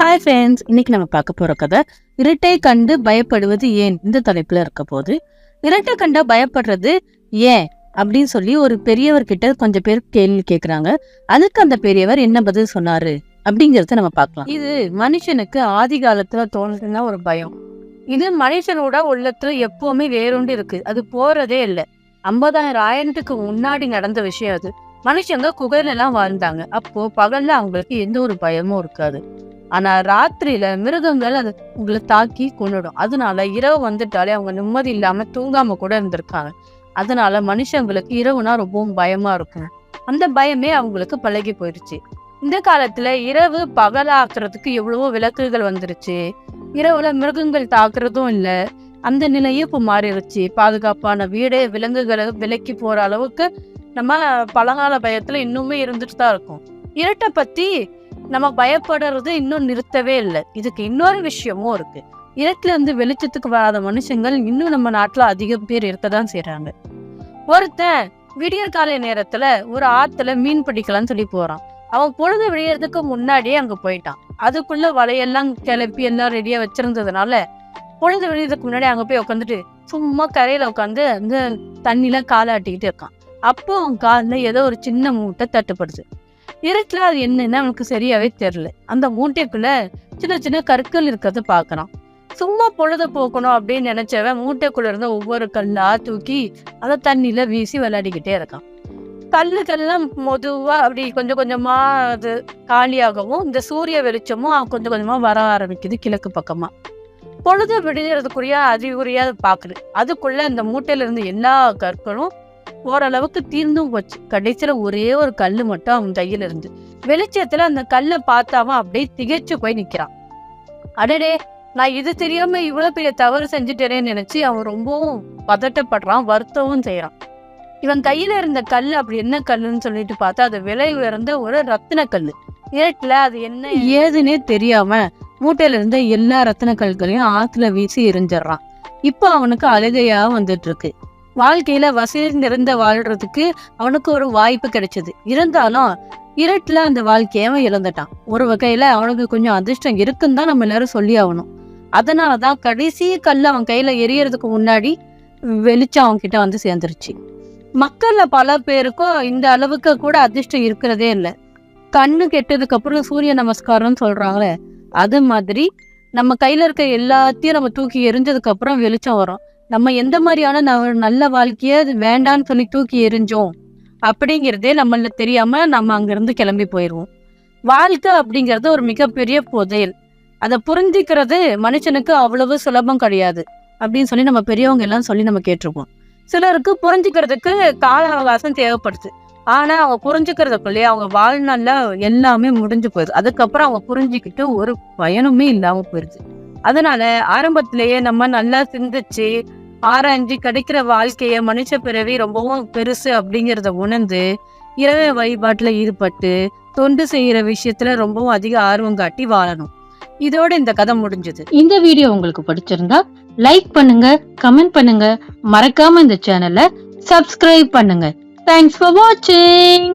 Hi friends இன்னைக்கு நம்ம பார்க்க போற கதை இருட்டை கண்டு பயப்படுவது ஏன்? இந்த தலைப்புல இருக்க போது. இரட்டை கண்டா பயப்படுறது ஏன்? அப்படின்னு சொல்லி ஒரு பெரியவர்கிட்ட கொஞ்சம் பேர் கேள்வி கேட்கறாங்க அதுக்கு அந்த பெரியவர் என்ன பதில் சொன்னாரு? அப்படிங்கறத நம்ம பார்க்கலாம். இது மனுஷனுக்கு ஆதி காலத்துல தோணுதுன்னா ஒரு பயம். இது மனுஷனோட உள்ளத்துல எப்பவுமே வேறுண்டு இருக்கு. அது போறதே இல்லை. ஐம்பதாயிரம் ஆயிரத்துக்கு முன்னாடி நடந்த விஷயம் அது. மனுஷங்க குகையில எல்லாம் வாழ்ந்தாங்க. அப்போ பகல்ல அவங்களுக்கு எந்த ஒரு பயமும் இருக்காது. ஆனா ராத்திரியில மிருகங்கள் அது உங்களை தாக்கி கொண்டுடும் அதனால இரவு வந்துட்டாலே அவங்க நிம்மதி இல்லாம தூங்காம கூட இருந்திருக்காங்க. அதனால மனுஷங்களுக்கு இரவுனா ரொம்பவும் பயமா இருக்கும். அந்த பயமே அவங்களுக்கு பழகி போயிடுச்சு இந்த காலத்துல இரவு பகலாக்குறதுக்கு எவ்வளவோ விளக்குகள் வந்துருச்சு. இரவுல மிருகங்கள் தாக்குறதும் இல்ல. அந்த நிலையும் இப்போ மாறிடுச்சு பாதுகாப்பான வீடு விலங்குகளை விலைக்கு போற அளவுக்கு நம்ம பழங்கால பயத்துல இன்னுமே இருந்துட்டு தான் இருக்கும். இருட்டை பத்தி நம்ம பயப்படுறது இன்னும் நிறுத்தவே இல்லை. இதுக்கு இன்னொரு விஷயமும் இருக்கு. இருட்டுல இருந்து வெளிச்சத்துக்கு வராத மனுஷங்கள் இன்னும் நம்ம நாட்டுல அதிகம் பேர் இருக்க தான் செய்கிறாங்க ஒருத்தன் விடியற் காலை நேரத்துல ஒரு ஆத்துல மீன் பிடிக்கலாம்னு சொல்லி போறான். அவன் பொழுது விடியறதுக்கு முன்னாடியே அங்க போயிட்டான். அதுக்குள்ள வலையெல்லாம் கிளப்பி எல்லாம் ரெடியா வச்சிருந்ததுனால பொழுது விடியறதுக்கு முன்னாடி அங்க போய் உட்காந்துட்டு சும்மா கரையில உட்காந்து அந்த தண்ணியில காலாட்டிக்கிட்டு இருக்கான். அப்போ அவன் காலில் ஏதோ ஒரு சின்ன மூட்டை தட்டுப்படுது. இருட்டில் அது என்னன்னு அவனுக்கு சரியாவே தெரில அந்த மூட்டைக்குள்ள சின்ன சின்ன கற்கள் இருக்கிறத பார்க்குறான். சும்மா பொழுத போக்கணும் அப்படின்னு நினைச்சவன் மூட்டைக்குள்ள இருந்த ஒவ்வொரு கல்லா தூக்கி அதை தண்ணியில வீசி விளையாடிக்கிட்டே இருக்கான். கல்லுக்கெல்லாம் மெதுவா அப்படி கொஞ்சம் கொஞ்சமா அது காலியாகவும் இந்த சூரிய வெளிச்சமும் கொஞ்சம் கொஞ்சமா வர ஆரம்பிக்குது கிழக்கு பக்கமா. பொழுது விடுகிறதுக்குரிய அறிகுறியா அது அதுக்குள்ளே அதுக்குள்ள இந்த மூட்டையில இருந்து எல்லா கற்களும் ஓரளவுக்கு தீர்ந்தும் போச்சு. கடைசியில் ஒரே ஒரு கல் மட்டும் அவன் கையில் இருந்து. வெளிச்சத்தில் அந்த கல்லை பார்த்தாவன் அப்படியே திகைச்சு போய் நிற்கிறான் அடடே நான் இது தெரியாம இவ்வளோ பெரிய தவறு செஞ்சுட்டேனேன்னு நினச்சி அவன் ரொம்பவும் பதட்டப்படுறான் வருத்தமும் செய்கிறான் இவன் கையில் இருந்த கல் அப்படி என்ன கல்லுன்னு சொல்லிட்டு பார்த்தா அது விலை உயர்ந்த ஒரு ரத்தின கல் இருட்டில் அது என்ன? ஏதுன்னே தெரியாம மூட்டையில இருந்த எல்லா ரத்தின கல்களையும் ஆற்றுல வீசி எரிஞ்சிடுறான். இப்போ அவனுக்கு அழுகையாக வந்துட்டு இருக்கு. வாழ்க்கையில வசதி நிறைந்த வாழ்றதுக்கு அவனுக்கு ஒரு வாய்ப்பு கிடைச்சது. இருந்தாலும் இருட்டில் அந்த வாழ்க்கைய அவன் இழந்துட்டான். ஒரு வகையில அவனுக்கு கொஞ்சம் அதிர்ஷ்டம் இருக்குன்னு தான் நம்ம எல்லாரும் சொல்லி ஆகணும். அதனாலதான் கடைசி கல் அவன் கையில எரியறதுக்கு முன்னாடி வெளிச்சம் அவன் கிட்ட வந்து சேர்ந்துருச்சு. மக்கள்ல பல பேருக்கும் இந்த அளவுக்கு கூட அதிர்ஷ்டம் இருக்கிறதே இல்லை. கண்ணு கெட்டதுக்கு அப்புறம் சூரிய நமஸ்காரம்னு சொல்றாங்களே அது மாதிரி நம்ம கையில இருக்க எல்லாத்தையும் நம்ம தூக்கி எரிஞ்சதுக்கு அப்புறம் வெளிச்சம் வரும். நம்ம எந்த மாதிரியான ந- நல்ல வாழ்க்கைய அது வேண்டான்னு சொல்லி தூக்கி எரிஞ்சோம் அப்படிங்கிறதே நம்மள தெரியாம நம்ம அங்கிருந்து கிளம்பி போயிடுவோம் வாழ்க்கை அப்படிங்கிறது ஒரு மிகப்பெரிய புதையல். அதை புரிஞ்சுக்கிறது மனுஷனுக்கு அவ்வளவு சுலபம் கிடையாது அப்படின்னு சொல்லி நம்ம பெரியவங்க எல்லாம் சொல்லி நம்ம கேட்டிருப்போம் சிலருக்கு புரிஞ்சுக்கிறதுக்கு கால அவகாசம் தேவைப்படுது. ஆனா அவங்க புரிஞ்சுக்கிறதுக்குள்ளேயே அவங்க வாழ்நாள்ல எல்லாமே முடிஞ்சு போயிடுது அதுக்கப்புறம் அவங்க புரிஞ்சுக்கிட்டு ஒரு பயனுமே இல்லாம போயிடுது அதனால ஆரம்பத்திலேயே நம்ம நல்லா சிந்திச்சு ஆராய்ஞ்சு கிடைக்கிற வாழ்க்கைய மனுஷ பிறவி ரொம்பவும் பெருசு அப்படிங்கிறத உணர்ந்து இரவு வழிபாட்டுல ஈடுபட்டு தொண்டு செய்யற விஷயத்துல ரொம்பவும் அதிக ஆர்வம் காட்டி வாழணும். இதோட இந்த கதை முடிஞ்சது. இந்த வீடியோ உங்களுக்கு பிடிச்சிருந்தா லைக் பண்ணுங்க கமெண்ட் பண்ணுங்க. மறக்காம இந்த சேனலை சப்ஸ்கிரைப் பண்ணுங்க. தேங்க்ஸ் ஃபார் வாட்சிங்